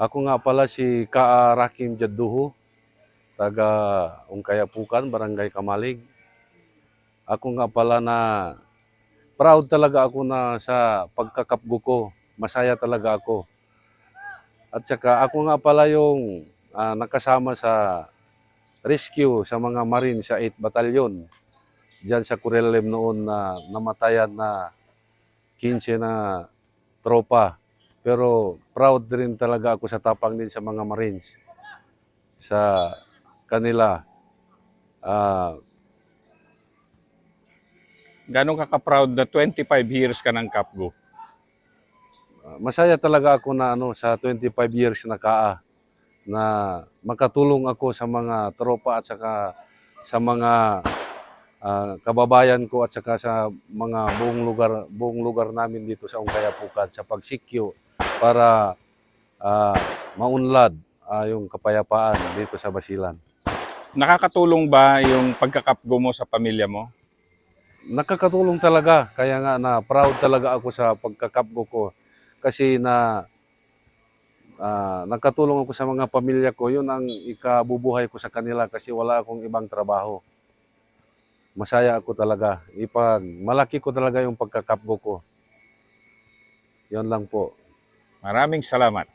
Ako nga pala si Kaa Rakim Jadduho, taga Ungkayapukan, Barangay Kamalig. Ako nga pala na proud talaga ako na sa pagkakapgo ko. Masaya talaga ako. At saka ako nga pala yung ah, nakasama sa rescue sa mga Marine sa 8 Batalyon. Diyan sa Kurelem noon na namatayan na 15 na tropa. Pero proud rin talaga ako sa tapang din sa mga Marines. Sa kanila. Ah, Gano'n ka ka-proud na 25 years ka ng Kapgo? masaya talaga ako na ano sa 25 years na kaa na makatulong ako sa mga tropa at saka sa mga ah, kababayan ko at saka sa mga buong lugar buong lugar namin dito sa Ungkayapukan sa pagsikyo para ah, maunlad ah, yung kapayapaan dito sa Basilan. Nakakatulong ba yung pagkakapgo mo sa pamilya mo? nakakatulong talaga. Kaya nga na proud talaga ako sa pagkakapgo ko. Kasi na ah, nakatulong ako sa mga pamilya ko. Yun ang ikabubuhay ko sa kanila kasi wala akong ibang trabaho. Masaya ako talaga. Ipag, malaki ko talaga yung pagkakapgo ko. Yan lang po. Maraming salamat.